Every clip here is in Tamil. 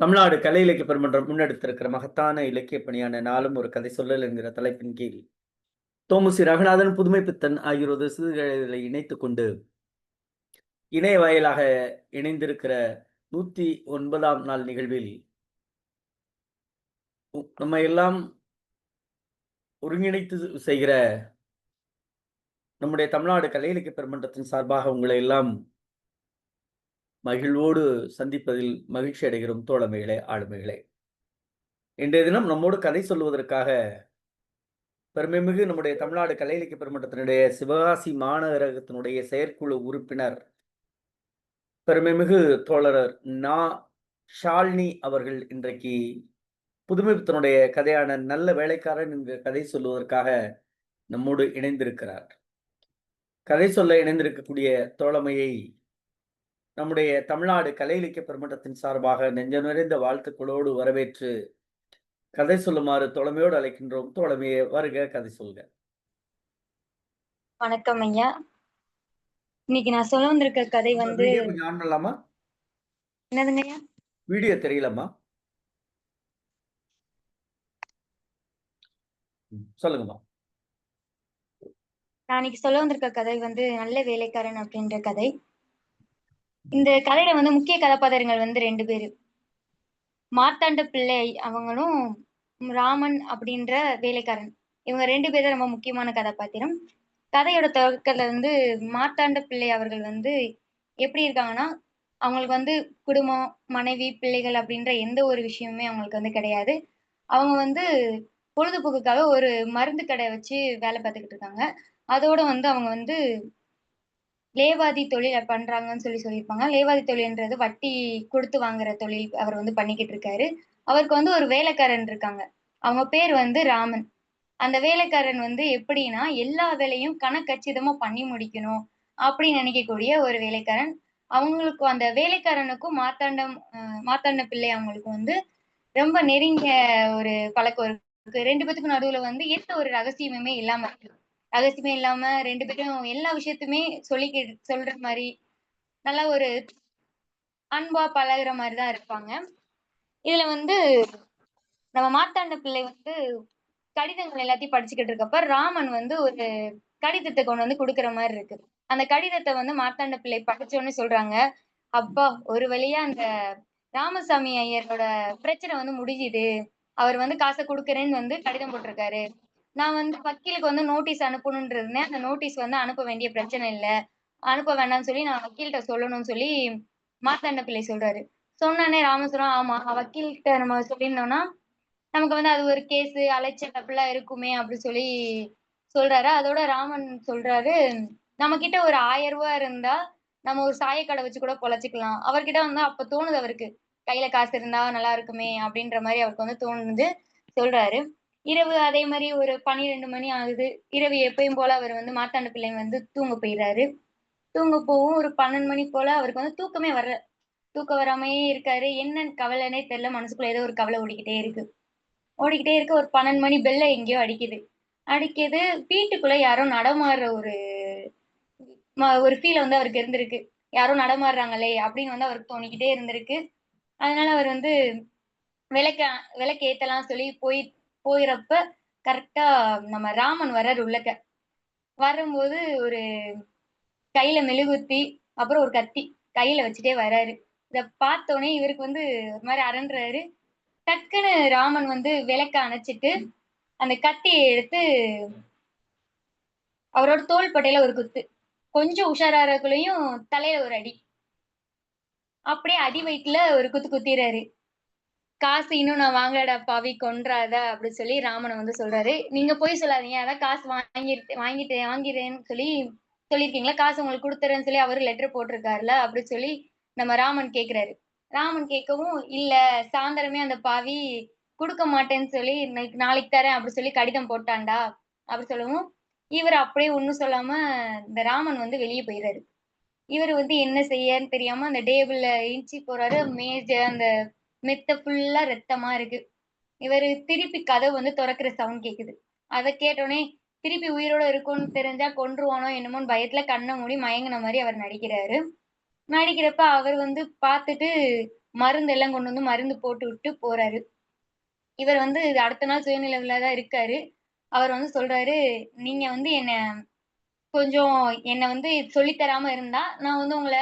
தமிழ்நாடு கலை இலக்கிய பெருமன்றம் முன்னெடுத்திருக்கிற மகத்தான இலக்கிய பணியான நாளும் ஒரு கதை சொல்லல் என்கிற தலைப்பின் கீழ். தோமுசி ரகுநாதன் புதுமை பித்தன் ஆகியோரது சிறுகளை இணைத்துக் கொண்டு இணைய வாயிலாக இணைந்திருக்கிற நூத்தி ஒன்பதாம் நாள் நிகழ்வில் உ- நம்ம எல்லாம் ஒருங்கிணைத்து செய்கிற நம்முடைய தமிழ்நாடு கலை இலக்கிய பெருமன்றத்தின் சார்பாக உங்களை எல்லாம் மகிழ்வோடு சந்திப்பதில் மகிழ்ச்சி அடைகிறோம் தோழமைகளே ஆளுமைகளே. இன்றைய தினம் நம்மோடு கதை சொல்வதற்காக பெருமைமிகு நம்முடைய தமிழ்நாடு கலை இலக்கிய பெருமன்றத்தினுடைய சிவகாசி மாநகரகத்தினுடைய செயற்குழு உறுப்பினர் பெருமைமிகு தோழரர் நா. ஷால்னி அவர்கள் இன்றைக்கு புதுமைப்பித்தனுடைய கதையான நல்ல வேலைக்காரன் என்கிற கதை சொல்வதற்காக நம்மோடு இணைந்திருக்கிறார். கதை சொல்ல இணைந்திருக்கக்கூடிய தோழமையை நம்முடைய தமிழ்நாடு கலை இலக்கிய பெருமன்றத்தின் சார்பாக நெஞ்ச நிறைந்த வாழ்த்துக்களோடு வரவேற்று கதை சொல்லுமாறு தோழமையோடு அழைக்கின்றோம். தோழமையே வருக கதை சொல்க. வணக்கம் ஐயா. இன்னைக்கு நான் சொல்ல வந்திருக்க கதை வந்து ஆன் பண்ணலாமா? என்னதுங்க ஐயா? வீடியோ தெரியலம்மா. ம், சொல்லுங்கம்மா. நான் இன்னைக்கு சொல்ல வந்திருக்க கதை வந்து நல்ல வேலைக்காரன் அப்படின்ற கதை. இந்த கதையில வந்து முக்கிய கதாபாத்திரங்கள் வந்து ரெண்டு பேரு. மார்த்தாண்ட பிள்ளை அவங்களும் ராமன் அப்படின்ற வேலைக்காரன். இவங்க ரெண்டு பேர் தான் ரொம்ப முக்கியமான கதாபாத்திரம். கதையோட தொடக்கத்துல வந்து மார்த்தாண்ட பிள்ளை அவர்கள் வந்து எப்படி இருக்காங்கன்னா அவங்களுக்கு வந்து குடும்பம் மனைவி பிள்ளைகள் அப்படின்ற எந்த ஒரு விஷயமுமே அவங்களுக்கு வந்து கிடையாது. அவங்க வந்து பொழுதுபோக்குக்காக ஒரு மருந்து கடை வச்சு வேலை பார்த்துக்கிட்டு இருக்காங்க. அதோட வந்து அவங்க வந்து லேவாதி தொழில் பண்றாங்கன்னு சொல்லி சொல்லியிருப்பாங்க. லேவாதி தொழில்ன்றது வட்டி கொடுத்து வாங்குற தொழில் அவர் வந்து பண்ணிக்கிட்டு இருக்காரு. அவருக்கு வந்து ஒரு வேலைக்காரன் இருக்காங்க. அவங்க பேர் வந்து ராமன். அந்த வேலைக்காரன் வந்து எப்படின்னா எல்லா வேலையும் கணக்கச்சிதமா பண்ணி முடிக்கணும் அப்படின்னு நினைக்கக்கூடிய ஒரு வேலைக்காரன். அவங்களுக்கு அந்த வேலைக்காரனுக்கும் மார்த்தாண்டம் அஹ் மார்த்தாண்ட பிள்ளை அவங்களுக்கு வந்து ரொம்ப நெருங்கிய ஒரு பழக்கம் இருக்கு. ரெண்டு பேத்துக்கும் நடுவுல வந்து எந்த ஒரு ரகசியமுமே இல்லாம இருக்கு ரகசியமே இல்லாம ரெண்டு பேரும் எல்லா விஷயத்துமே சொல்லி சொல்ற மாதிரி நல்லா ஒரு அன்பா பழகுற மாதிரிதான் இருப்பாங்க. இதுல வந்து நம்ம மாத்தாண்ட பிள்ளை வந்து கடிதங்கள் எல்லாத்தையும் படிச்சுக்கிட்டு இருக்கப்ப ராமன் வந்து ஒரு கடிதத்தை கொண்டு வந்து கொடுக்குற மாதிரி இருக்கு. அந்த கடிதத்தை வந்து மாத்தாண்ட பிள்ளை படிச்சோன்னு சொல்றாங்க. அப்பா ஒரு வழியா அந்த ராமசாமி ஐயரோட பிரச்சனை வந்து முடிஞ்சுது. அவர் வந்து காசை கொடுக்குறேன்னு வந்து கடிதம் போட்டிருக்காரு. நான் வந்து வக்கீலுக்கு வந்து நோட்டீஸ் அனுப்பணும்னு இருந்தேன் அந்த நோட்டீஸ் வந்து அனுப்ப வேண்டிய பிரச்சனை இல்லை. அனுப்ப வேண்டாம்னு சொல்லி நான் வக்கீல்கிட்ட சொல்லணும்னு சொல்லி மாத்தாண்ட பிள்ளை சொல்றாரு. சொன்னானே ராமசுரம் ஆமா வக்கீல்கிட்ட நம்ம சொல்லியிருந்தோம்னா நமக்கு வந்து அது ஒரு கேஸ் அலைச்சல் அப்படிலாம் இருக்குமே அப்படின்னு சொல்லி சொல்றாரு. அதோட ராமன் சொல்றாரு நம்ம கிட்ட ஒரு ஆயிரம் ரூபா இருந்தா நம்ம ஒரு சாயக்கடை வச்சு கூட பொழைச்சிக்கலாம். அவர்கிட்ட வந்து அப்ப தோணுது அவருக்கு. கையில காசு இருந்தா நல்லா இருக்குமே அப்படின்ற மாதிரி அவருக்கு வந்து தோணுது சொல்றாரு. இரவு அதே மாதிரி ஒரு பன்னிரெண்டு மணி ஆகுது. இரவு எப்பயும் போல அவர் வந்து மார்த்தாண்ட பிள்ளை வந்து தூங்க போயிடுறாரு. தூங்க போவும் ஒரு பன்னெண்டு மணி போல அவருக்கு வந்து தூக்கமே வர்ற தூக்கம் வராமையே இருக்காரு. என்ன கவலைன்னே தெரியல. மனசுக்குள்ள ஏதோ ஒரு கவலை ஓடிக்கிட்டே இருக்கு. ஓடிக்கிட்டே இருக்க. ஒரு பன்னெண்டு மணி பெல்ல எங்கேயோ அடிக்குது. அடிக்குது. வீட்டுக்குள்ள யாரோ நடமாடுற ஒரு ம- ஒரு ஃபீல் வந்து அவருக்கு இருந்திருக்கு. யாரோ நடமாடுறாங்களே அப்படின்னு வந்து அவருக்கு தோணிக்கிட்டே இருந்திருக்கு. அதனால அவர் வந்து விளக்க விளக்கு ஏத்தலாம் சொல்லி போய் போயிறப்ப கரெக்டா நம்ம ராமன் வர்றாரு உள்ளக்க. வரும்போது ஒரு கையில மெழுகுத்தி அப்புறம் ஒரு கத்தி கையில வச்சுட்டே வர்றாரு. இத பார்த்தோன்னே இவருக்கு வந்து ஒரு மாதிரி அரண்டுறாரு டக்குன்னு ராமன் வந்து விளக்க அணைச்சிட்டு அந்த கத்தியை எடுத்து அவரோட தோள்பட்டையில ஒரு குத்து. கொஞ்சம் உஷாராக்குள்ளயும் தலையில ஒரு அடி. அப்படியே அடி வயிற்றுல ஒரு குத்து குத்திடுறாரு காசு இன்னும் நான் வாங்கலடா பாவி கொன்றாத அப்படி சொல்லி ராமனை வந்து சொல்றாரு. நீங்க போய் சொல்லாதீங்க அதான் காசு வாங்கிட்டு வாங்கிட்டு வாங்கிறேன்னு சொல்லி சொல்லியிருக்கீங்களா? காசு உங்களுக்கு கொடுத்துறேன்னு சொல்லி அவரு லெட்டர் போட்டிருக்காருல அப்படி சொல்லி நம்ம ராமன் கேக்குறாரு. ராமன் கேட்கவும் இல்ல சாயந்தரமே அந்த பாவி கொடுக்க மாட்டேன்னு சொல்லி "நாளைக்கு- நாளைக்கு தரேன் அப்படி சொல்லி கடிதம் போட்டான்டா அப்படி சொல்லவும் இவர் அப்படியே ஒண்ணும் சொல்லாம இந்த ராமன் வந்து வெளியே போயிடுறாரு. இவர் வந்து என்ன செய்யன்னு தெரியாம அந்த டேபிள்ல இன்ச்சி போறாரு மேஜ அந்த மெத்த ஃபுல்லா ரத்தமா இருக்கு இவரு திருப்பி கதவு வந்து திறக்கிற சவுண்ட் கேக்குது அதை கேட்டோடனே திருப்பி உயிரோட இருக்கும்னு தெரிஞ்சா கொன்றுவானோ என்னமோன்னு பயத்துல கண்ணை மூடி மயங்கின மாதிரி அவர் நடிக்கிறாரு நடிக்கிறப்ப அவர் வந்து பார்த்துட்டு மருந்து எல்லாம் கொண்டு வந்து மருந்து போட்டு விட்டு போறாரு. இவர் வந்து அடுத்த நாள் சுயநினைவுல தான் இருக்காரு. அவர் வந்து சொல்றாரு, "நீங்க வந்து என்ன கொஞ்சம் என்ன வந்து சொல்லி தராம இருந்தா, நான் வந்து உங்களை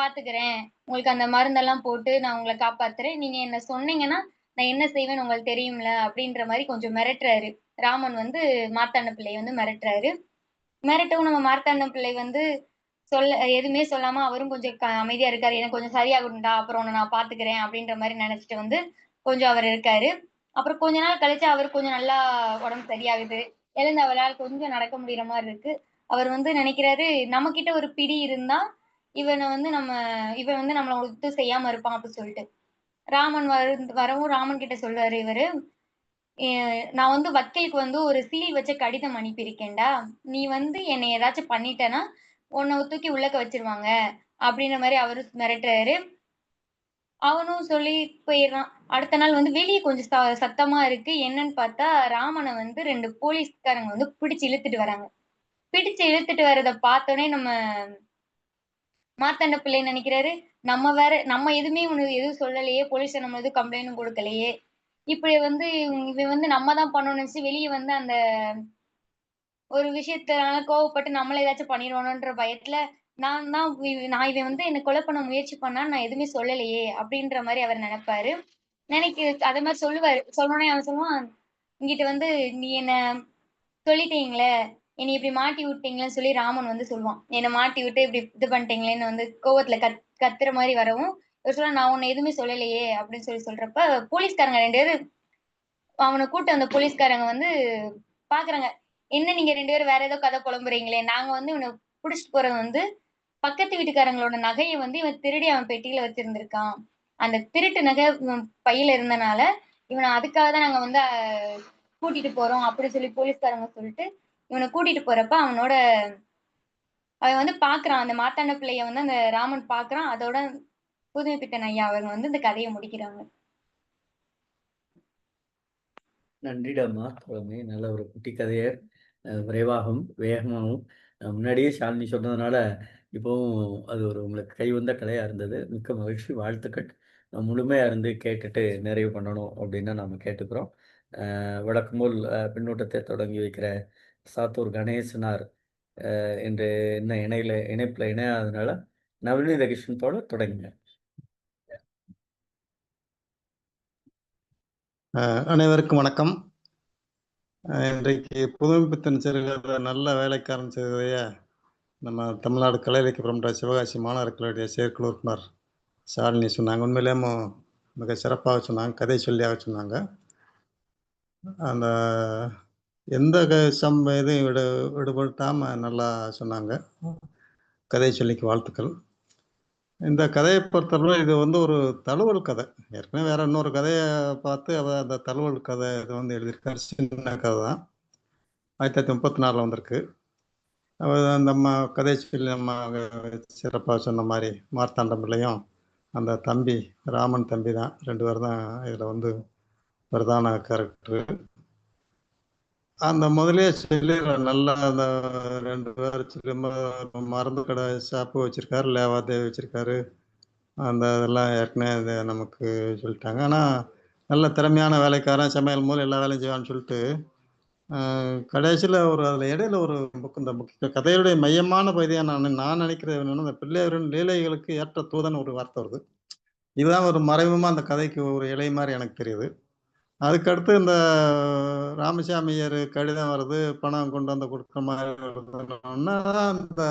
பாத்துக்கிறேன். உங்களுக்கு அந்த மருந்தெல்லாம் போட்டு நான் உங்களை காப்பாத்துறேன். நீங்க என்ன சொன்னீங்கன்னா, நான் என்ன செய்வேன்னு உங்களுக்கு தெரியும்ல." அப்படின்ற மாதிரி கொஞ்சம் மிரட்டுறாரு. ராமன் வந்து மார்த்தாண்ட பிள்ளைய வந்து மிரட்டுறாரு. மிரட்டவும் நம்ம மார்த்தாண்ட பிள்ளை வந்து சொல்ல எதுவுமே சொல்லாம அவரும் கொஞ்சம் க அமைதியா இருக்காரு. "எனக்கு கொஞ்சம் சரியாகணும்டா அப்புறம் உன்னை நான் பாத்துக்கிறேன்." அப்படின்ற மாதிரி நினைச்சிட்டு வந்து கொஞ்சம் அவர் இருக்காரு. அப்புறம் கொஞ்ச நாள் கழிச்சு அவர் கொஞ்சம் நல்லா உடம்பு சரியாகுது. எழுந்து அவரால் கொஞ்சம் நடக்க முடியற மாதிரி இருக்கு. அவர் வந்து நினைக்கிறாரு நம்ம கிட்ட ஒரு பிடி இருந்தா, இவனை வந்து நம்ம இவன் வந்து நம்மளை ஒத்து செய்யாம இருப்பான் அப்படின்னு சொல்லிட்டு. ராமன் வர வரவும் ராமன் கிட்ட சொல்றாரு இவரு, நான் வந்து வக்கீலுக்கு வந்து ஒரு சீல் வச்ச கடிதம் அனுப்பியிருக்கேன்டா. நீ வந்து என்னை ஏதாச்சும் பண்ணிட்டேன்னா உன்னை தூக்கி உள்ளக்க வச்சிருவாங்க அப்படின்ற மாதிரி அவரு மிரட்டுறாரு. அவனும் சொல்லி போயிடுறான் அடுத்த நாள் வந்து வெளியே கொஞ்சம் ச சத்தமா இருக்கு. என்னன்னு பார்த்தா, ராமனை வந்து ரெண்டு போலீஸ்காரங்க வந்து பிடிச்சு இழுத்துட்டு வராங்க. பிடிச்சு இழுத்துட்டு வர்றத பார்த்தோன்னே நம்ம மார்த்தாண்ட பிள்ளை நினைக்கிறாரு நம்ம வேற நம்ம எதுவுமே இவனுக்கு எதுவும் சொல்லலையே, போலீஸ்ல நம்ம எதுவும் கம்ப்ளைண்டும் கொடுக்கலையே இப்படி வந்து இவன் வந்து நம்ம தான் பண்ணணும்னு நெனச்சு வெளியே வந்து அந்த ஒரு விஷயத்துனால கோவப்பட்டு நம்மள ஏதாச்சும் பண்ணிருவானோன்ற பயத்துல, நான் தான் நான் இவன் வந்து என்ன கொலை பண்ண முயற்சி பண்ணா நான் எதுவுமே சொல்லலையே! அப்படின்ற மாதிரி அவர் நினைப்பாரு நினைக்க அதே மாதிரி சொல்லுவாரு. சொன்னோனே அவன் சொல்லுவான், இங்கிட்ட வந்து "நீ என்ன சொல்லிட்டீங்களே! என்னை இப்படி மாட்டி விட்டீங்களேன்னு" சொல்லி ராமன் வந்து சொல்லுவான். என்னை மாட்டி விட்டு இப்படி இது பண்ணிட்டீங்களேன்னு வந்து கோவத்துல கத் கத்துற மாதிரி வரவும், இவர் "நான் உன்னை எதுவுமே சொல்லலையே!" அப்படின்னு சொல்லி சொல்றப்ப, போலீஸ்காரங்க ரெண்டு பேரும் அவனை கூட்டு வந்த போலீஸ்காரங்க வந்து பாக்குறாங்க. "என்ன நீங்க ரெண்டு பேரும் வேற ஏதோ கதை புலம்புறீங்களே! நாங்க வந்து இவனை புடிச்சிட்டு போறது வந்து பக்கத்து வீட்டுக்காரங்களோட நகையை வந்து இவன் திருடி அவன் பெட்டியில வச்சிருந்திருக்கான். அந்த திருட்டு நகை பையில இருந்தனால, இவனை அதுக்காக தான் நாங்க வந்து கூட்டிட்டு போறோம்." அப்படின்னு சொல்லி போலீஸ்காரங்க சொல்லிட்டு, இவனை கூட்டிட்டு போறப்ப அவனோட அவன் வந்து பாக்குறான். அந்த மார்த்தாண்ட பிள்ளைய வந்து அந்த ராமன் பாக்குறான். அதோட புதுமைப்பித்தன் ஐயா அவங்க வந்து இந்த கதையை முடிக்கிறாங்க. நன்றிடம்மா தோழமை. நல்ல ஒரு குட்டி கதையை விரைவாகவும், வேகமாகவும் முன்னாடியே ஷாலினி சொன்னதுனால, இப்போவும் அது ஒரு உங்களுக்கு கைவந்த கலையாக இருந்தது. மிக்க மகிழ்ச்சி. வாழ்த்துக்கள். முழுமையாக இருந்து கேட்டுட்டு நிறைவு பண்ணணும் அப்படின்னு நாம் கேட்டுக்கிறோம். அ வழக்கம் போல் பின்னூட்டத்தை தொடங்கி வைக்கிற சாத்தூர் கணேசனார் என்று என்ன இன்னும் இணையில இணைப்புல இணையாததுனால, நவநீத கிருஷ்ணத்தோட தொடங்குங்க. அனைவருக்கும் வணக்கம். இன்றைக்கு புதுமைப்பித்தன் சிறுகதை நல்ல வேலைக்காரன் செய்ததைய நம்ம தமிழ்நாடு கலை இலக்கியம் சிவகாசி மாணவர்களுடைய செயற்குழு உறுப்பினர் ஷாலினி சொன்னாங்க. உண்மையிலேயும் மிக சிறப்பாக சொன்னாங்க. கதை சொல்லியாக சொன்னாங்க. அந்த எந்த க சம் இதையும் விடு விடுபடுத்தாம நல்லா சொன்னாங்க. கதை சொல்லிக்கு வாழ்த்துக்கள். இந்த கதையை பொறுத்தவரை இது வந்து ஒரு தழுவல் கதை. ஏற்கனவே வேற இன்னொரு கதையை பார்த்து அவர் அந்த தழுவல் கதை இதை வந்து எழுதியிருக்காரு. சின்ன கதை தான். 1934ல வந்திருக்கு. அவர் நம்ம கதை சொல்லி நம்ம சிறப்பாக சொன்ன மாதிரி மார்த்தாண்டம் பிள்ளையும், அந்த தம்பி ராமன் தம்பி தான். ரெண்டு பேர் தான் இதில் வந்து பிரதான கேரக்டரு. அந்த முதலே சொல்லிடுறேன். நல்லா அந்த ரெண்டு பேர் மருந்து கடை ஷாப்பு வச்சிருக்காரு. லேவாதேவி வச்சிருக்காரு. அந்த இதெல்லாம் ஏற்கனவே இது நமக்கு சொல்லிட்டாங்க. ஆனால் நல்ல திறமையான வேலைக்காரன், சமையல் மூலம் எல்லா வேலையும் செய்வான்னு சொல்லிட்டு, கடைசியில் ஒரு அதில் இடையில ஒரு புக் இந்த புக் கதையுடைய மையமான பகுதியாக நான் நான் நினைக்கிறது என்னென்னா இந்த பிள்ளையாரின் லீலைகளுக்கு ஏற்ற தூதன் ஒரு வார்த்தை வருது. இதுதான் ஒரு மறைமுகமாக அந்த கதைக்கு ஒரு இலை மாதிரி எனக்கு தெரியுது. அதுக்கடுத்து இந்த ராமசாமியர் கடிதம் வருது, பணம் கொண்டு வந்து கொடுக்குற மாதிரி வருதுன்னோன, அந்த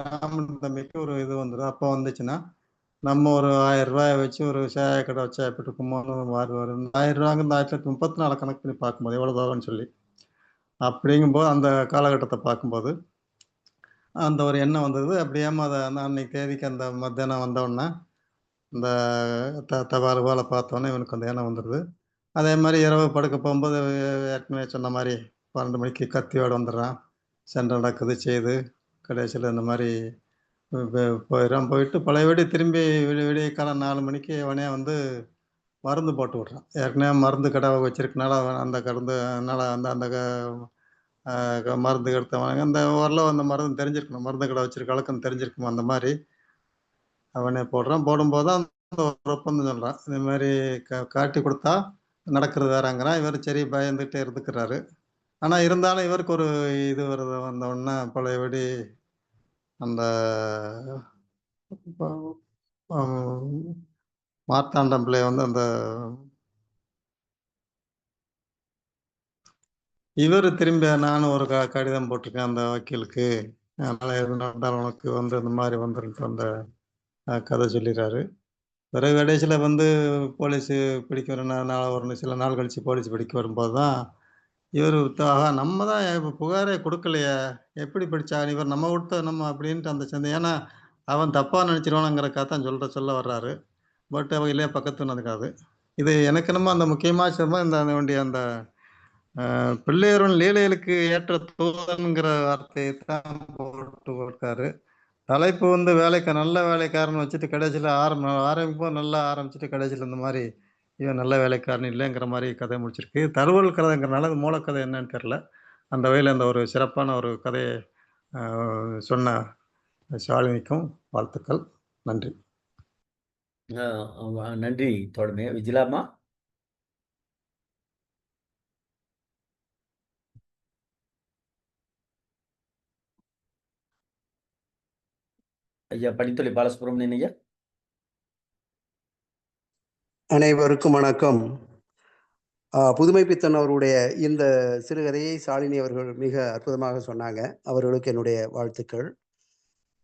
ராமன் தம்பிக்கு ஒரு இது வந்துடும் அப்போ வந்துச்சுன்னா, நம்ம ஒரு ஆயிரம் 1000 வச்சு ஒரு சாய கடை வச்சா எப்படி இருக்குமோன்னு ஒரு மாரி வரும். ரூ. 1000 இந்த 1934 கணக்கு பண்ணி பார்க்கும்போது எவ்வளோ தூரம்னு சொல்லி. அப்படிங்கும்போது அந்த காலகட்டத்தை பார்க்கும்போது, அந்த ஒரு எண்ணம் வந்தது. அப்படியே அதை அன்னைக்கு தேதிக்கு அந்த மத்தியானம் வந்தோன்னே, இந்த த தபால் பார்த்தோன்னே இவனுக்கு அந்த எண்ணம் வந்துடுது அதே மாதிரி இரவு படுக்க போகும்போது ஏற்கனவே சொன்ன மாதிரி பன்னெண்டு மணிக்கு கத்தியோடு வந்துடுறான். சென்று நடக்குது, செய்து கடைசியில் இந்த மாதிரி போயிடும் போயிடுறான். போயிட்டு பழையபடி திரும்பி விடிய விடியற்காலை 4 மணிக்கு அவனே வந்து மருந்து போட்டு விட்றான் ஏற்கனவே மருந்து கடை வச்சிருக்கனால அந்த கருந்து அதனால அந்த அந்த க அ மருந்து எடுத்தவன் அந்த ஓரளவு அந்த மருந்து தெரிஞ்சிருக்கணும். மருந்து கடை வச்சிருக்க வழக்கம் தெரிஞ்சிருக்கணும் அந்த மாதிரி அவனே போடுறான். போடும்போது தான் அந்த ஒப்பந்தம் சொல்கிறான் இந்த மாதிரி க காட்டி கொடுத்தா நடக்கிறது இவர் சரி பயந்துகிட்டே இருந்துக்கிறாரு. ஆனால் இருந்தாலும் இவருக்கு ஒரு இது வருது வந்தோடனே பழையபடி அந்த மார்த்தாண்டம் பிள்ளை வந்து அந்த இவர் திரும்பி நானும் ஒரு க கடிதம் போட்டிருக்கேன் அந்த வக்கீலுக்கு. அதனால் எது நடந்தாலும் உனக்கு வந்து இந்த மாதிரி வந்துருன்ட்டு அந்த கதை சொல்லிடுறாரு பிறகு கடைசியில் வந்து போலீஸு பிடிக்க வர நாள் ஒரு சில நாள் கழித்து போலீஸ் பிடிக்க வரும்போது தான், இவர் ஆஹா நம்ம தான் இப்போ புகாரே கொடுக்கலையே எப்படி பிடிச்சா? இவர் நம்ம விட்ட நம்ம அப்படின்ட்டு அந்த சந்தை ஏன்னா, அவன் தப்பாக நினைச்சிருவானுங்கிறதுக்காக தான் சொல்கிற சொல்ல வர்றாரு. பட் அவன் இல்லையே பக்கத்து நடக்காது. இது எனக்கு என்னமோ அந்த முக்கியமாக சொன்ன இந்த வேண்டிய அந்த பிள்ளையரும் லீலைகளுக்கு ஏற்ற தூதன்கிற வார்த்தையை தான் போட்டு கொடுத்தாரு தலைப்பு வந்து வேலைக்கா நல்ல வேலைக்காரன் வச்சுட்டு கடைசியில் ஆரம் ஆரம்பிக்கும்போது நல்லா ஆரம்பிச்சுட்டு கடைசியில் இந்த மாதிரி இவன் நல்ல வேலைக்காரன் இல்லைங்கிற மாதிரி கதை முடிச்சிருக்கு. தருவல் கதைங்கிறனால மூலக்கதை என்னன்னு தெரில அந்த வகையில் அந்த ஒரு சிறப்பான ஒரு கதையை சொன்ன ஷாலினிக்கும் வாழ்த்துக்கள். நன்றி. நன்றி தோழனே. விஜிலாம்மா? ஐயா பணித்துறை பாலசுப்ரமணியன் ஐயா. அனைவருக்கும் வணக்கம். புதுமை பித்தன் அவருடைய இந்த சிறுகதையை ஷாலினி அவர்கள் மிக அற்புதமாக சொன்னாங்க. அவர்களுக்கு என்னுடைய வாழ்த்துக்கள்.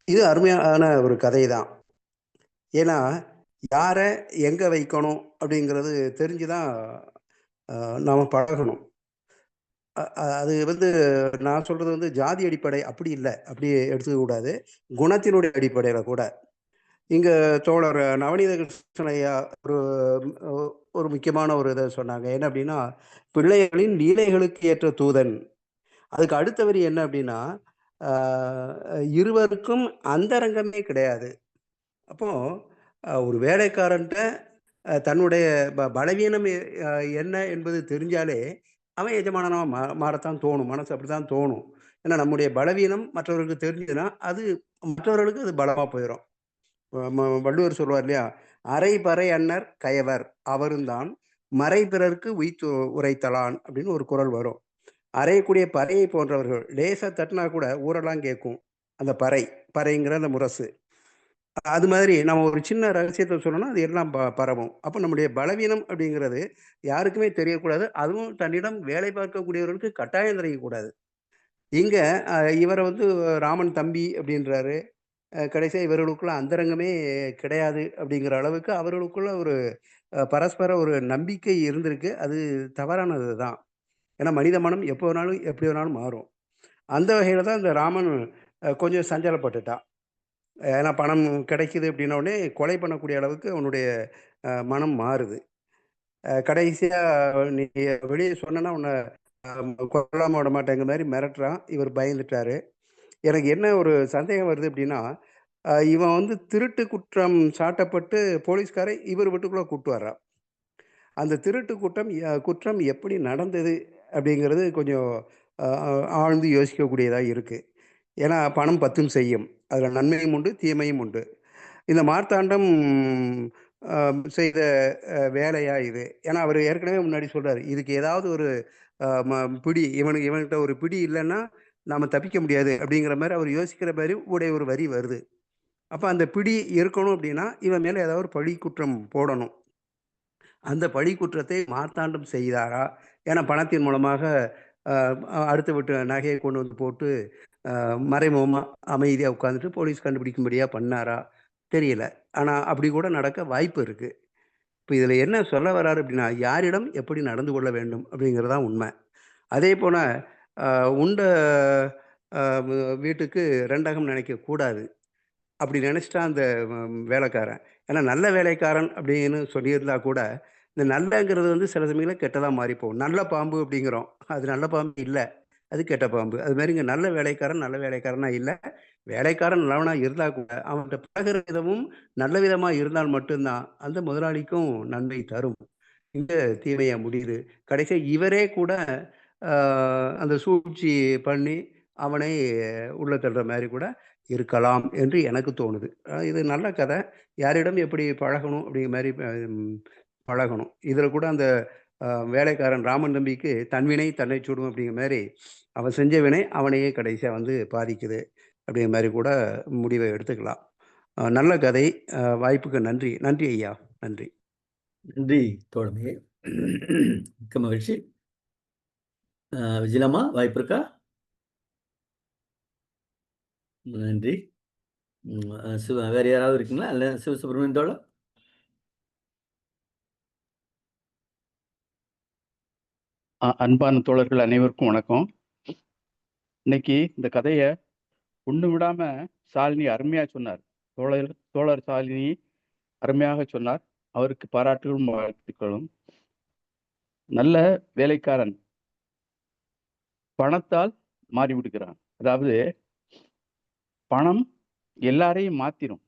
இது அருமையான ஒரு கதை தான். ஏன்னா, யாரை எங்கே வைக்கணும் அப்படிங்கிறது தெரிஞ்சு தான் நாம் பழகணும். அது வந்து நான் சொல்றது வந்து ஜாதி அடிப்படை அப்படி இல்லை அப்படி எடுத்துக்க கூடாது. குணத்தினுடைய அடிப்படையில கூட. இங்க தோழர் நவநீத கிருஷ்ணன் ஒரு ஒரு முக்கியமான ஒரு இதை சொன்னாங்க. என்ன அப்படின்னா, பிள்ளைகளின் லீலைகளுக்கு ஏற்ற தூதன். அதுக்கு அடுத்த வரி என்ன அப்படின்னா, இருவருக்கும் அந்தரங்கமே கிடையாது. அப்போ ஒரு வேலைக்காரன்ட்ட தன்னுடைய ப பலவீனம் என்ன என்பது தெரிஞ்சாலே, அவன் எஜமானனாக மா மாறத்தான் தோணும். மனசு அப்படி தான் தோணும். ஏன்னா நம்முடைய பலவீனம் மற்றவர்களுக்கு தெரிஞ்சதுன்னா, அது மற்றவர்களுக்கு அது பலமாக போயிடும் ம வள்ளுவர் சொல்லுவார் இல்லையா? "அரை பறை அன்னர் கயவர் அவருந்தான் மறை பிறர்க்கு உய்த்து உரைத்தலான்" அப்படின்னு ஒரு குரல் வரும். அறையக்கூடிய பறையை போன்றவர்கள் லேசாக தட்டினா கூட ஊரெல்லாம் கேட்கும். அந்த பறை. பறைங்கிற அந்த முரசு. அது மாதிரி நம்ம ஒரு சின்ன ரகசியத்தை சொன்னோம்னா, அது எல்லாம் ப பரவும். அப்போ நம்முடைய பலவீனம் அப்படிங்கிறது யாருக்குமே தெரியக்கூடாது. அதுவும் தன்னிடம் வேலை பார்க்கக்கூடியவர்களுக்கு கட்டாயம் தெரியக்கூடாது. இங்கே இவரை வந்து ராமன் தம்பி அப்படின்றாரு. கடைசியாக இவர்களுக்குள்ள அந்தரங்கமே கிடையாது அப்படிங்கிற அளவுக்கு அவர்களுக்குள்ள ஒரு பரஸ்பர ஒரு நம்பிக்கை இருந்திருக்கு. அது தவறானது தான். ஏன்னா மனித மனம் எப்போ வேணாலும், எப்படி வேணாலும் மாறும். அந்த வகையில் தான் இந்த ராமன் கொஞ்சம் சஞ்சலப்பட்டுட்டான். ஏன்னா பணம் கிடைக்குது அப்படின்னோடனே கொலை பண்ணக்கூடிய அளவுக்கு அவனுடைய மனம் மாறுது. கடைசியாக "நீ வெளியே சொன்னேன்னா உன்னை அ கொல்லாம விட மாட்டேங்கிற" மாதிரி மிரட்டுறான். இவர் பயந்துட்டாரு. எனக்கு என்ன ஒரு சந்தேகம் வருது அப்படின்னா, இவன் வந்து திருட்டு குற்றம் சாட்டப்பட்டு போலீஸ்காரை இவர் வீட்டுக்குள்ளே கூட்டு வர்றான். அந்த திருட்டு குற்றம் குற்றம் எப்படி நடந்தது அப்படிங்கிறது கொஞ்சம் ஆழ்ந்து யோசிக்கக்கூடியதாக இருக்குது ஏன்னா பணம் பத்தும் செய்யும். அதில் நன்மையும் உண்டு, தீமையும் உண்டு. இந்த மார்த்தாண்டம் செய்த வேலையா இது? ஏன்னா அவர் ஏற்கனவே முன்னாடி சொல்றாரு. இதுக்கு ஏதாவது ஒரு ம பிடி இவனுக்கு இவன்கிட்ட ஒரு பிடி இல்லைன்னா நாம தப்பிக்க முடியாது அப்படிங்கிற மாதிரி அவர் யோசிக்கிற மாதிரி உடைய ஒரு வரி வருது. அப்போ அந்த பிடி இருக்கணும் அப்படின்னா, இவன் மேலே ஏதாவது ஒரு பழி குற்றம் போடணும். அந்த பழி குற்றத்தை மார்த்தாண்டம் செய்தாரா? ஏன்னா பணத்தின் மூலமாக அடுத்து அடுத்த நகையை கொண்டு வந்து போட்டு, மறைமுகமாக அமைதியாக உட்காந்துட்டு போலீஸ் கண்டுபிடிக்கும்படியாக பண்ணாரா? தெரியல. ஆனால் அப்படி கூட நடக்க வாய்ப்பு இருக்குது இப்போ இதில் என்ன சொல்ல வராரு அப்படின்னா, யாரிடம் எப்படி நடந்து கொள்ள வேண்டும் அப்படிங்கிறது தான் உண்மை. அதே போல் உண்ட வீட்டுக்கு ரெண்டகம் நினைக்கக்கூடாது அப்படி நினச்சிட்டா அந்த வேலைக்காரன். ஏன்னா நல்ல வேலைக்காரன் அப்படின்னு சொல்லியிருந்தா கூட, இந்த நல்லங்கிறது வந்து சில சமயங்களில் கெட்டதாக மாறிப்போம் நல்ல பாம்பு அப்படிங்கிறோம். அது நல்ல பாம்பு இல்லை அது கெட்ட பாம்பு. அது மாதிரி இங்கே நல்ல வேலைக்காரன் நல்ல வேலைக்காரனா இல்லை வேலைக்காரன் நல்லவனா இருந்தால் கூட, அவன்கிட்ட பழகுற விதமும் நல்ல விதமாக இருந்தால் மட்டும்தான் அந்த முதலாளிக்கும் நன்மை தரும். இந்த தீமையாக முடியுது. கடைசியாக இவரே கூட அந்த சூழ்ச்சி பண்ணி, அவனை உள்ள தள்ளுற மாதிரி கூட இருக்கலாம் என்று எனக்கு தோணுது இது நல்ல கதை யாரிடம் எப்படி பழகணும் அப்படிங்கிற மாதிரி பழகணும் இதில் கூட அந்த வேலைக்காரன் ராமன் தம்பிக்கு தன்வினை தன்னை சுடும் அப்படிங்கிற மாதிரி அவன் செஞ்ச வினை அவனையே கடைசியாக வந்து பாதிக்குது அப்படிங்கிற மாதிரி கூட முடிவை எடுத்துக்கலாம். நல்ல கதை. வாய்ப்புக்கு நன்றி. நன்றி ஐயா. நன்றி. நன்றி தோழமையே மிக்க மகிழ்ச்சி. அஹ், விஜயலாமா வாய்ப்பு இருக்கா? நன்றி. சிவ வேறு யாராவது இருக்கீங்களா? இல்லை சிவசுப்ரமணியன் தோழர் அன்பான தோழர்கள் அனைவருக்கும் வணக்கம். இன்னைக்கு இந்த கதையை ஒன்று விடாம சாலினி அருமையா சொன்னார். தோழர் தோழர் சாலினி அருமையாக சொன்னார். அவருக்கு பாராட்டுகளும் வாழ்த்துக்களும். நல்ல வேலைக்காரன். பணத்தால் மாறிவிடுகிறான். அதாவது பணம் எல்லாரையும் மாத்திரும்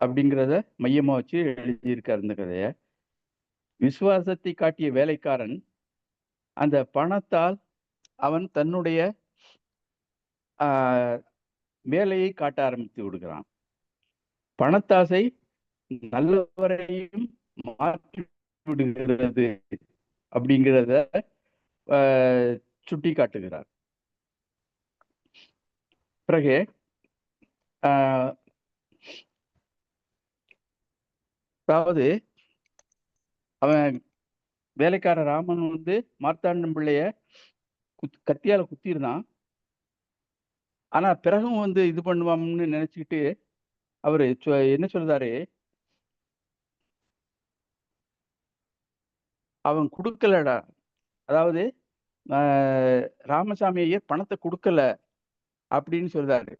அப்படிங்கிறத மையமா வச்சு எழுதியிருக்கார் இந்த கதையை. விசுவாசத்தை காட்டிய வேலைக்காரன் அந்த பணத்தால் அவன் தன்னுடைய ஆஹ், வேலையை காட்ட ஆரம்பித்து விடுகிறான். பணத்தாசை நல்லவரையும் மாற்றி விடுகிறது அப்படிங்கிறத சுட்டி காட்டுகிறார் பிறகு ஆஹ், அதாவது அவன் வேலைக்கார ராமன் வந்து மார்த்தாண்டம் பிள்ளைய குத் கத்தியால குத்திருந்தான். ஆனா பிறகும் வந்து இது பண்ணுவான்னு நினைச்சுக்கிட்டு அவரு சொ- என்ன சொல்றாரு? அவன் கொடுக்கலடா. அதாவது ராமசாமி ஐயர் பணத்தை கொடுக்கல அப்படின்னு சொல்றாரு.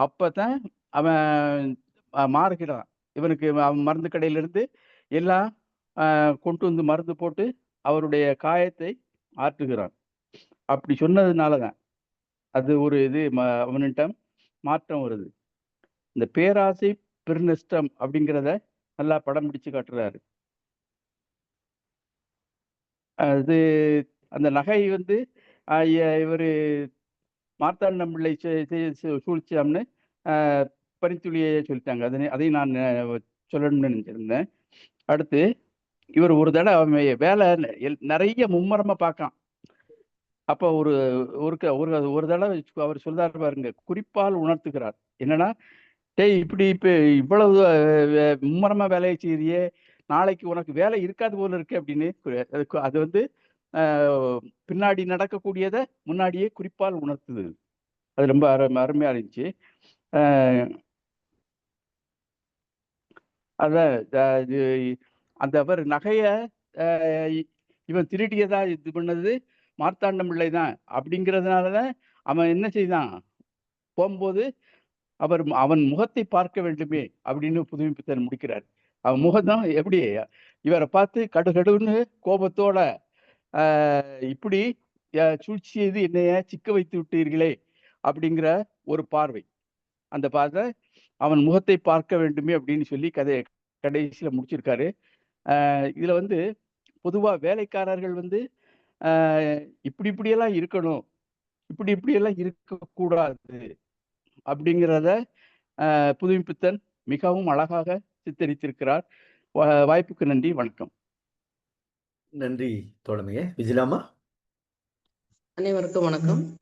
அப்பதான் அவன் மாறுகிறான். இவனுக்கு அவன் மருந்து கடையில இருந்து எல்லாம் கொண்டு வந்து மருந்து போட்டு அவருடைய காயத்தை ஆற்றுகிறான். அப்படி சொன்னதுனால தான் அது ஒரு இது ம- அவனிடம் மாற்றம் வருது. இந்த பேராசை பெருநஷ்டம் அப்படிங்கிறத நல்லா படம் பிடிச்சு காட்டுறாரு. அது அந்த நகை வந்து இவர் இவரு மார்த்தாண்டம் பிள்ளை செ- செ- சூழ்ச்சியாம்னு ஆஹ் சொல்லிட்டாங்க. அதனை அதையும் நான் சொல்லணும்னு நினைச்சிருந்தேன். அடுத்து இவர் ஒரு தடவை அவன் வேலை நிறைய மும்மரமா பார்க்கான். அப்போ ஒரு ஒரு க- ஒரு ஒரு தடவை அவர் சொல்றாரு பாருங்க குறிப்பால் உணர்த்துகிறார். என்னன்னா டேய் இப்படி இப்ப இவ்வளவு வே- மும்மரமா வேலையை செய்யறியே நாளைக்கு உனக்கு வேலை இருக்காது போல இருக்கு அப்படின்னு அது வந்து ஆஹ், பின்னாடி நடக்கக்கூடியதை முன்னாடியே குறிப்பால் உணர்த்துது. அது ரொம்ப அரு அருமையா இருந்துச்சு. ஆஹ், அதான் இது அந்த அவர் நகையை இவன் திருடியதா இது பண்ணது மார்த்தாண்டம் பிள்ளை தான் அப்படிங்கிறதுனாலதான் அவன் என்ன செய்தான்? போகும்போது அவர் அவன் முகத்தை பார்க்க வேண்டுமே அப்படின்னு புதுமைப்பித்தன் முடிக்கிறார். அவன் முகம் தான் எப்படி இவரை பார்த்து கடுகடுன்னு கோபத்தோட இப்படி சூழ்ச்சி எது என்னைய சிக்க வைத்து விட்டீர்களே அப்படிங்கிற ஒரு பார்வை. அந்த பார்வை அவன் முகத்தை பார்க்க வேண்டுமே அப்படின்னு சொல்லி கதையை கடைசியில் முடிச்சிருக்காரு. இதுல வந்து பொதுவா வேலைக்காரர்கள் வந்து இப்படி இப்படியெல்லாம் இருக்கணும். இப்படி இப்படியெல்லாம் இருக்கக்கூடாது அப்படிங்கிறத புதுமைப்பித்தன் மிகவும் அழகாக சித்தரித்திருக்கிறார். வா- வாய்ப்புக்கு நன்றி வணக்கம். நன்றி தோழமையே. விஜயலாமா அனைவருக்கும் வணக்கம்.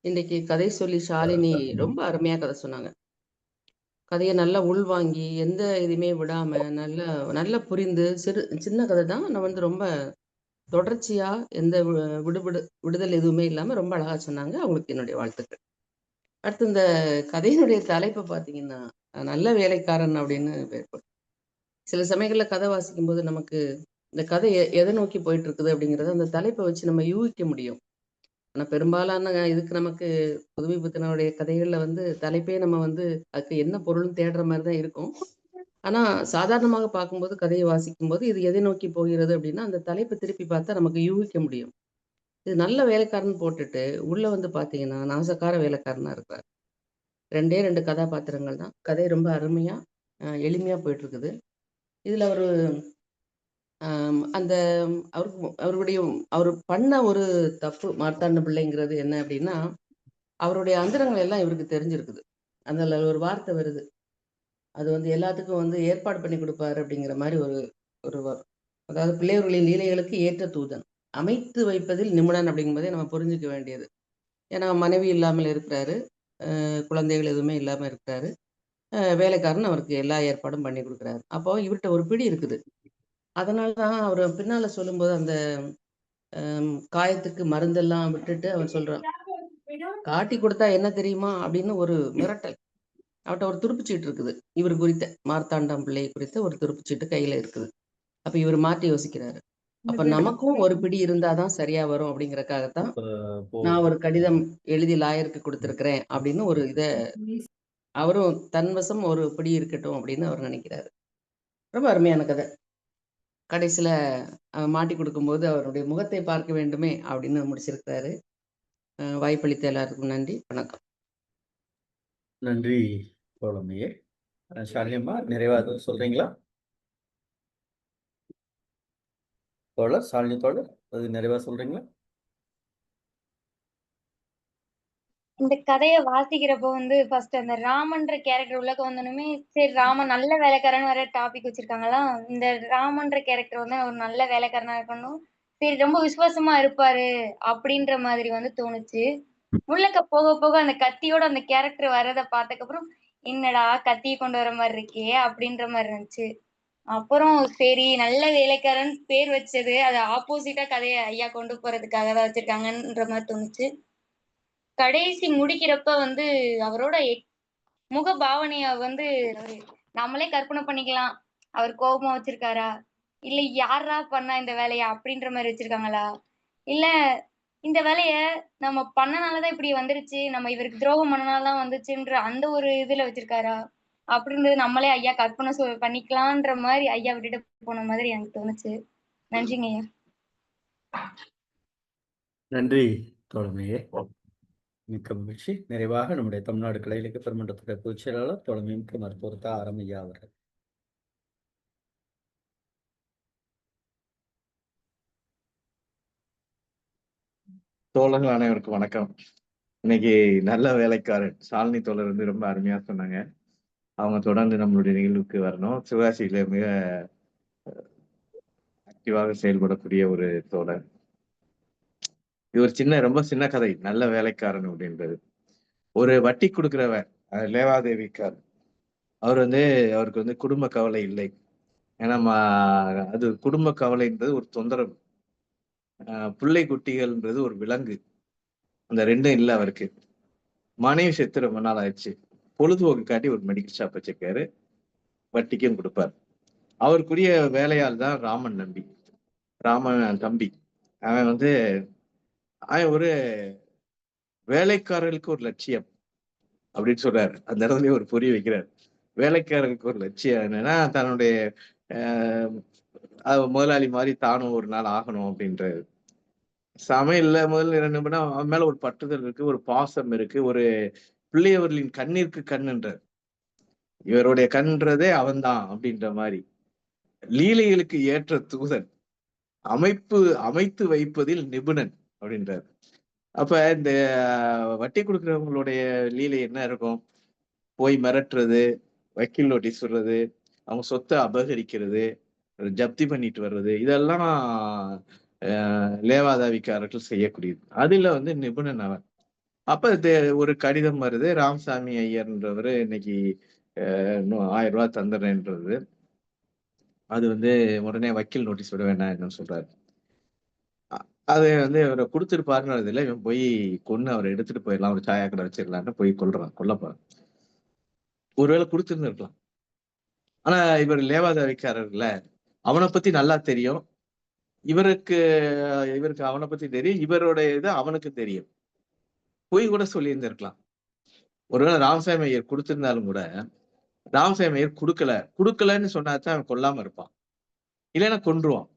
இன்னைக்கு கதை சொல்லி ஷாலினி ரொம்ப அருமையா கதை சொன்னாங்க. கதையை நல்லா உள்வாங்கி எந்த இதுவுமே விடாம நல்ல நல்லா புரிந்து சிறு சின்ன கதை தான். நான் வந்து ரொம்ப தொடர்ச்சியா எந்த விடுபடு விடுதல் எதுவுமே இல்லாம ரொம்ப அழகா சொன்னாங்க. அவங்களுக்கு என்னுடைய வாழ்த்துக்கள். அடுத்து இந்த கதையினுடைய தலைப்பை பார்த்தீங்கன்னா நல்ல வேலைக்காரன் அப்படின்னு பேர் சில சமயங்கள்ல கதை வாசிக்கும் போது நமக்கு இந்த கதை எதை நோக்கி போயிட்டு இருக்குது அப்படிங்கறத அந்த தலைப்பை வச்சு நம்ம யூகிக்க முடியும். ஆனா பெரும்பாலான இதுக்கு நமக்கு புதுமை புத்தனுடைய கதைகள்ல வந்து தலைப்பே நம்ம வந்து அதுக்கு என்ன பொருள்னு தேடுற மாதிரி தான் இருக்கும். ஆனா சாதாரணமாக பார்க்கும்போது கதையை வாசிக்கும் போது இது எதை நோக்கி போகிறது அப்படின்னா அந்த தலைப்பை திருப்பி பார்த்தா நமக்கு யூகிக்க முடியும். இது நல்ல வேலைக்காரன் போட்டுட்டு உள்ள வந்து பாத்தீங்கன்னா நாசக்கார வேலைக்காரனா இருக்கிறார் ரெண்டே ரெண்டு கதாபாத்திரங்கள் தான். கதை ரொம்ப அருமையா எளிமையாக எளிமையா போயிட்டு இருக்குது. இதுல அந்த அவருக்கு அவருடைய அவர் பண்ண ஒரு தப்பு மார்த்தாண்ட பிள்ளைங்கிறது என்ன அப்படின்னா அவருடைய அந்தரங்கள் எல்லாம் இவருக்கு தெரிஞ்சிருக்குது. அதில் ஒரு வார்த்தை வருது. அது வந்து எல்லாத்துக்கும் வந்து ஏற்பாடு பண்ணி கொடுப்பாரு அப்படிங்கிற மாதிரி ஒரு ஒரு அதாவது பிள்ளையர்களின் லீலைகளுக்கு ஏற்ற தூதன். அமைத்து வைப்பதில் நிபுணன் அப்படிங்கும்போதே நம்ம புரிஞ்சுக்க வேண்டியது. ஏன்னா மனைவி இல்லாமல் இருக்கிறாரு. குழந்தைகள் எதுவுமே இல்லாமல் இருக்கிறாரு. வேலைக்காரன் அவருக்கு எல்லா ஏற்பாடும் பண்ணி கொடுக்குறாரு. அப்போ இவர்கிட்ட ஒரு பிடி இருக்குது. அதனால தான் அவர் பின்னால சொல்லும்போது அந்த ஹம், காயத்துக்கு மருந்தெல்லாம் விட்டுட்டு அவர் சொல்றான் காட்டி கொடுத்தா என்ன தெரியுமா? அப்படின்னு ஒரு மிரட்டல். அவர்கிட்ட ஒரு துருப்புச்சீட்டு இருக்குது. இவர் குறித்த மார்த்தாண்டம் பிள்ளை குறித்த ஒரு துருப்புச்சீட்டு கையில இருக்குது. அப்ப இவர் மாற்றி யோசிக்கிறாரு. அப்ப நமக்கும் ஒரு பிடி இருந்தாதான் சரியா வரும் அப்படிங்கறக்காகத்தான் நான் ஒரு கடிதம் எழுதி லாயருக்கு கொடுத்துருக்கிறேன் அப்படின்னு ஒரு இத அவரும் தன்வசம் ஒரு பிடி இருக்கட்டும் அப்படின்னு அவர் நினைக்கிறாரு. ரொம்ப அருமையான கதை. கடைசியில் மாட்டி கொடுக்கும்போது அவருடைய முகத்தை பார்க்க வேண்டுமே அப்படின்னு முடிச்சிருக்கிறாரு. வாய்ப்பளித்த எல்லாருக்கும் நன்றி வணக்கம். நன்றி தோழமையே அஹ் நிறைவாக சொல்றீங்களா? தோழர் தோழர் அது நிறைவா சொல்றீங்களா? இந்த கதையை வாசிக்கிறப்போ வந்து ஃபர்ஸ்ட் அந்த ராமன்ற கேரக்டர் உள்ளக்க வந்தோடனே சரி ராமன் நல்ல வேலைக்காரன் வேற டாபிக் வச்சிருக்காங்களா? இந்த ராமன்ற கேரக்டர் வந்து ஒரு நல்ல வேலைக்காரனா இருக்கணும். சரி ரொம்ப விசுவாசமா இருப்பாரு அப்படின்ற மாதிரி வந்து தோணுச்சு. உள்ளக்க போக போக அந்த கத்தியோட அந்த கேரக்டர் வர்றதை பார்த்தக்கப்புறம் என்னடா கத்தியை கொண்டு வர மாதிரி இருக்கே அப்படின்ற மாதிரி இருந்துச்சு. அப்புறம் சரி நல்ல வேலைக்காரன் பேர் வச்சது அது ஆப்போசிட்டா கதையை ஐயா கொண்டு போறதுக்காக தான் வச்சிருக்காங்கன்ற மாதிரி தோணுச்சு. கடைசி முடிக்கிறப்ப வந்து அவரோட முக பாவனைய வந்து நம்மளே கற்பனை பண்ணிக்கலாம். அவர் கோபமா வச்சிருக்காரா? இல்ல யாரா பண்ணா இந்த வேலைய அப்படின்ற மாதிரி வச்சிருக்காங்களா? இல்ல இந்த வேலைய நம்ம பண்ணனாலதான் இப்படி வந்துருச்சு நம்ம இவருக்கு துரோகம் பண்ணனாலதான் வந்துச்சுன்ற அந்த ஒரு இதுல வச்சிருக்காரா? அப்படின்றது நம்மளே ஐயா கற்பனை சொ- பண்ணிக்கலான்ற மாதிரி ஐயா விட்டுட்டு போன மாதிரி எனக்கு தோணுச்சு. நன்றிங்க ஐயா. நன்றி தோழமையே. மிக்க மகிழ்ச்சி. நிறைவாக நம்முடைய தமிழ்நாடு கலை இலக்கிய பெருமன்றத்துடைய பொதுச் செயலாளர் தோழமைமிக்க மருத்துவர் தா. அவர்கள். தோழர்கள் அனைவருக்கும் வணக்கம். இன்னைக்கு நல்ல வேலைக்காரன் சாலினி தோழர் வந்து ரொம்ப அருமையா சொன்னாங்க. அவங்க தொடர்ந்து நம்மளுடைய நிகழ்வுக்கு வரணும். சிவகாசியில மிக ஆக்டிவாக செயல்படக்கூடிய ஒரு தோழர். இது ஒரு சின்ன ரொம்ப சின்ன கதை. நல்ல வேலைக்காரன் அப்படின்றது. ஒரு வட்டி கொடுக்குறவர் லேவாதேவிக்கார். அவர் வந்து அவருக்கு வந்து குடும்ப கவலை இல்லை. ஏன்னா அது குடும்ப கவலைன்றது ஒரு தொந்தரவு. பிள்ளை குட்டிகள்ன்றது ஒரு விலங்கு. அந்த ரெண்டும் இல்லை அவருக்கு. மனைவி செத்து ரொம்ப நாள் ஆயிடுச்சு. பொழுதுபோக்கு காட்டி ஒரு மெடிக்கல் ஷாப் வச்சிருக்காரு. வட்டிக்கும் கொடுப்பார். அவருக்குரிய வேலையால் தான் ராமன் நம்பி ராமன் தம்பி. அவன் வந்து அவன் ஒரு வேலைக்காரர்களுக்கு ஒரு லட்சியம் அப்படின்னு சொல்றாரு. அந்த இடத்துலயே ஒரு புரிய வைக்கிறார். வேலைக்காரர்களுக்கு ஒரு லட்சியம் என்னன்னா தன்னுடைய முதலாளி மாதிரி தானும் ஒரு நாள் ஆகணும் அப்படின்றது சமையல்ல முதல்ல இரண்டு பண்ணா அவன் மேல ஒரு பற்றுதல் இருக்கு ஒரு பாசம் இருக்கு ஒரு பிள்ளையவர்களின் கண்ணிற்கு கண்ணுன்றார் இவருடைய கண்ன்றதே அவன்தான் அப்படின்ற மாதிரி. லீலைகளுக்கு ஏற்ற தூதன் அமைப்பு அமைத்து வைப்பதில் நிபுணன். அப்படின்றாரு. அப்ப இந்த வட்டி கொடுக்குறவங்களுடைய லீலை என்ன இருக்கும்? போய் மிரட்டுறது வக்கீல் நோட்டீஸ் விடுறது அவங்க சொத்தை அபகரிக்கிறது ஜப்தி பண்ணிட்டு வர்றது இதெல்லாம் லேவாதாவிக்காரர்கள் செய்யக்கூடியது. அதுல வந்து நிபுணன் அவன். அப்ப ஒரு கடிதம் வருது ராமசாமி ஐயர்ன்றவர் இன்னைக்கு ஆயிரம் ரூபாய் தந்துடுறேன்றது. அது வந்து உடனே வக்கீல் நோட்டீஸ் விட வேண்டாம் என்னன்னு சொல்றாரு. அது வந்து இவரை கொடுத்துருப்பாருன்னு இல்லை இவன் போய் கொன்னு அவரை எடுத்துட்டு போயிடலாம். ஒரு சாயா கடை வச்சிடலான்னு போய் கொல்றான். கொல்ல போறான். ஒருவேளை கொடுத்துருந்துருக்கலாம் ஆனா இவர் லேவாதாவிக்காரர்ல. அவனை பத்தி நல்லா தெரியும். இவருக்கு இவருக்கு அவனை பத்தி தெரியும். இவரோட இது அவனுக்கு தெரியும். போய் கூட சொல்லியிருந்திருக்கலாம். ஒருவேளை ராமசாமி ஐயர் கொடுத்திருந்தாலும் கூட ராமசாமி ஐயர் கொடுக்கல. கொடுக்கலன்னு சொன்னாதான் அவன் கொல்லாம இருப்பான். இல்லைன்னா கொன்றுவான்.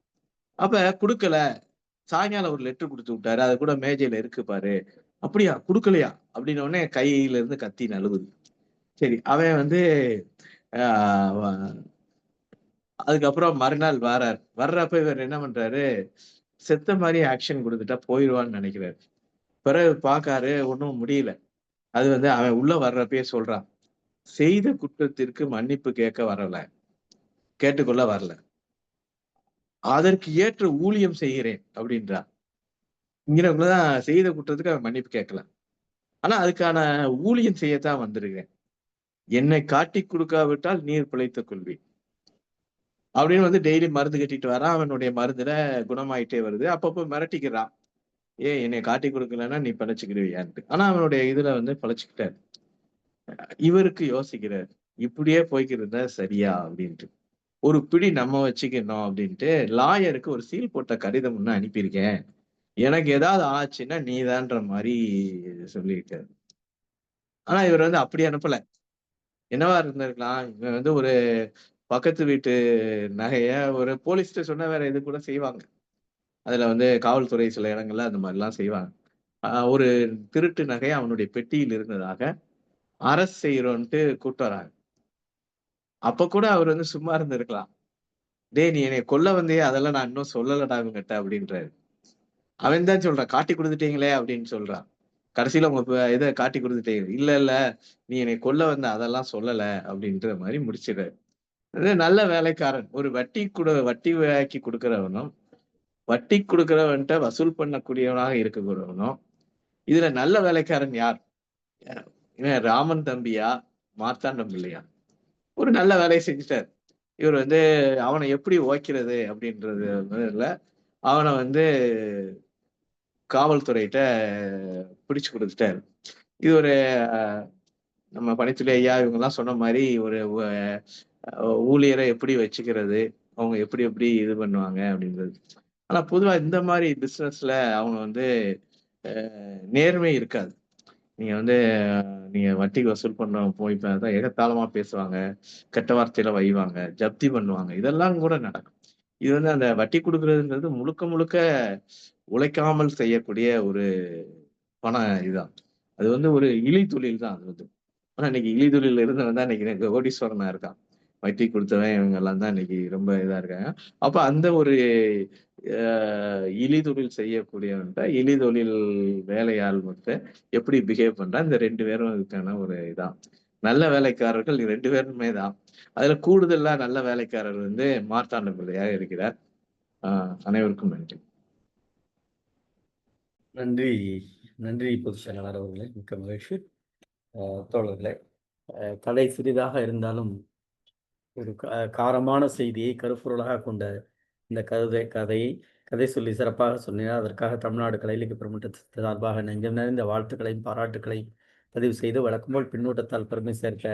அப்ப கொடுக்கல. சாயங்காலம் ஒரு லெட்டர் கொடுத்து விட்டாரு. அது கூட மேஜையில இருக்கு பாரு. அப்படியா? கொடுக்கலையா? அப்படின்ன உடனே கையில இருந்து கத்தி நழுவுது. சரி அவன் வந்து ஆஹ் அதுக்கப்புறம் மறுநாள் வரார். வர்றப்ப இவர் என்ன பண்றாரு? செத்த மாதிரி ஆக்ஷன் கொடுத்துட்டா போயிடுவான்னு நினைக்கிறாரு. பிறகு பார்க்காரு ஒன்றும் முடியல. அது வந்து அவன் உள்ள வர்றப்பயே சொல்றான். செய்த குற்றத்திற்கு மன்னிப்பு கேட்க வரல. கேட்டுக்கொள்ள வரல. அதற்கு ஏற்ற ஊழியம் செய்கிறேன் அப்படின்றார் இங்கிறவங்களதான் செய்த குற்றத்துக்கு அவன் மன்னிப்பு கேட்கல. ஆனா அதுக்கான ஊழியம் செய்யத்தான் வந்திருக்கிறேன். என்னை காட்டி கொடுக்காவிட்டால் நீர் பிழைத்த கொள்வி அப்படின்னு வந்து டெய்லி மருந்து கட்டிட்டு வரான். அவனுடைய மருந்துல குணமாயிட்டே வருது. அப்பப்போ மிரட்டிக்கிறான். ஏ என்னை காட்டி கொடுக்கலன்னா நீ பழச்சிக்கிடுவியான்ட்டு. ஆனா அவனுடைய இதுல வந்து பழச்சுக்கிட்டாரு. இவருக்கு யோசிக்கிறார் இப்படியே போய்க்கிறதா சரியா? அப்படின்ட்டு. ஒரு பிடி நம்ம வச்சுக்கணும் அப்படின்ட்டு லாயருக்கு ஒரு சீல் போட்ட கடிதம் ஒன்று அனுப்பியிருக்கேன். எனக்கு ஏதாவது ஆச்சுன்னா நீதான்ற மாதிரி சொல்லியிருக்காரு ஆனா இவர் வந்து அப்படி அனுப்பல. என்னவா இருந்திருக்கலாம் இவன் வந்து ஒரு பக்கத்து வீட்டு நகைய ஒரு போலீஸ்கிட்ட சொன்ன வேற இது கூட செய்வாங்க. அதுல வந்து காவல்துறை சில இடங்கள்ல அந்த மாதிரிலாம் செய்வாங்க. ஒரு திருட்டு நகை அவனுடைய பெட்டியில் இருந்ததாக அரசு செய்யறோன்ட்டு கூட்டு வராங்க. அப்ப கூட அவர் வந்து சும்மா இருந்திருக்கலாம். டேய் நீ என்னை கொல்ல வந்தே அதெல்லாம் நான் இன்னும் சொல்லலடா இவங்கிட்ட அப்படின்றாரு. அவன் தான் சொல்றான் காட்டி கொடுத்துட்டீங்களே அப்படின்னு சொல்றான் கடைசியில உங்க இதை காட்டி கொடுத்துட்டீங்க. இல்ல இல்ல நீ என்னை கொல்ல வந்த அதெல்லாம் சொல்லல அப்படின்ற மாதிரி முடிச்சிடுறாரு. நல்ல வேலைக்காரன். ஒரு வட்டி கொடு வட்டி ஆக்கி கொடுக்கிறவனும் வட்டி கொடுக்கிறவன்ட்ட வசூல் பண்ணக்கூடியவனாக இருக்கக்கூடியவனும் இதுல நல்ல வேலைக்காரன் யார்? ராமன் தம்பியா மார்த்தாண்டம் இல்லையா ஒரு நல்ல வேலையை செஞ்சுட்டார். இவர் வந்து அவனை எப்படி ஓக்கிறது அப்படின்றது இல்ல. அவனை வந்து காவல்துறையிட்ட பிடிச்சு கொடுத்துட்டாரு. இது ஒரு நம்ம பணித்துறை ஐயா இவங்க எல்லாம் சொன்ன மாதிரி ஒரு ஊழியரை எப்படி வச்சுக்கிறது? அவங்க எப்படி எப்படி இது பண்ணுவாங்க அப்படின்றது. ஆனா பொதுவா இந்த மாதிரி பிசினஸ்ல அவங்க வந்து நேர்மை இருக்காது. நீங்க வந்து நீங்க வட்டிக்கு வசூல் பண்ண போய் தான் எகத்தாளமா பேசுவாங்க. கெட்ட வார்த்தையில வைவாங்க. ஜப்தி பண்ணுவாங்க. இதெல்லாம் கூட நடக்கும். இது வந்து அந்த வட்டி கொடுக்கறதுன்றது முழுக்க முழுக்க உழைக்காமல் செய்யக்கூடிய ஒரு பண இதுதான். அது வந்து ஒரு இழி தொழில் தான் அது வந்து. ஆனா இன்னைக்கு இழி தொழில் இருந்தவன் தான் இன்னைக்கு கோடீஸ்வரனா இருக்கான். வட்டி கொடுத்தவன் இவங்க எல்லாம் தான் இன்னைக்கு ரொம்ப இதா இருக்காங்க அப்ப அந்த ஒரு அஹ், இழி தொழில் செய்யக்கூடியவன்ட்ட இழி தொழில் வேலையாள் மட்டும் எப்படி பிஹேவ் பண்றா இந்த ரெண்டு பேரும் இதுக்கான ஒரு இதான். நல்ல வேலைக்காரர்கள் ரெண்டு பேருமே தான். அதுல கூடுதலா நல்ல வேலைக்காரர் வந்து மார்த்தாண்ட பிள்ளையாக இருக்கிறார். ஆஹ் அனைவருக்கும் நன்றி. நன்றி. நன்றி பொதுச் செயலாளர் அவர்களே. மிக்க மகிழ்ச்சி. தோழர்களே. கதை சிறிதாக இருந்தாலும் ஒரு காரமான செய்தியை கருப்பொருளாக கொண்ட இந்த கதை கதையை கதை சொல்லி சிறப்பாக சொன்னீர் அதற்காக தமிழ்நாடு கலையிலக்கு பெருமட்டத்தின் சார்பாக நெஞ்சம் நிறைந்த வாழ்த்துக்களையும் பாராட்டுகளையும் பதிவு செய்து வழக்கம்போல் பின்னூட்டத்தால் பெருமை சேர்க்க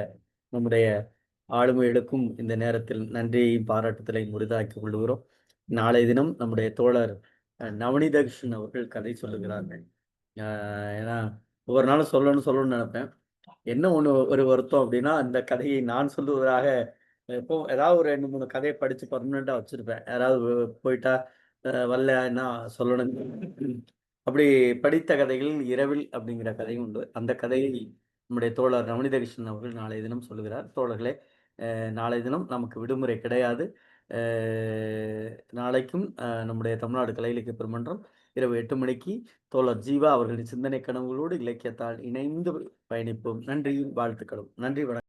நம்முடைய ஆளுமைகளுக்கும் இந்த நேரத்தில் நன்றியையும் பாராட்டுதலையும் உரிதாக்கிக் கொள்கிறோம். நாளைய தினம் நம்முடைய தோழர் அஹ், நவநீத கிருஷ்ணன் அவர்கள் கதை சொல்லுகிறார்கள். ஏன்னா ஒவ்வொரு நாளும் சொல்லணும்னு சொல்லணும்னு நினைப்பேன். என்ன ஒன்று ஒரு வருத்தம் அப்படின்னா அந்த கதையை நான் சொல்லுவதாக இப்போ ஏதாவது ஒரு ரெண்டு மூணு கதையை படித்து பர்மனெண்ட்டாக வச்சுருப்பேன். யாராவது போயிட்டா வரல என்ன சொல்லணும் அப்படி படித்த கதைகளில் இரவில் அப்படிங்கிற கதையும் உண்டு. அந்த கதையை நம்முடைய தோழர் ரமணிதகிருஷ்ணன் அவர்கள் நாளைய தினம் சொல்லுகிறார். தோழர்களே நாளைய தினம் நமக்கு விடுமுறை கிடையாது. நாளைக்கும் நம்முடைய தமிழ்நாடு கலை இலக்கிய பெருமன்றம் இரவு எட்டு மணிக்கு தோழர் ஜீவா அவர்களின் சிந்தனை கனவுகளோடு இலக்கியத்தால் இணைந்து பயணிப்போம். நன்றியும் வாழ்த்துக்களும். நன்றி வணக்கம்.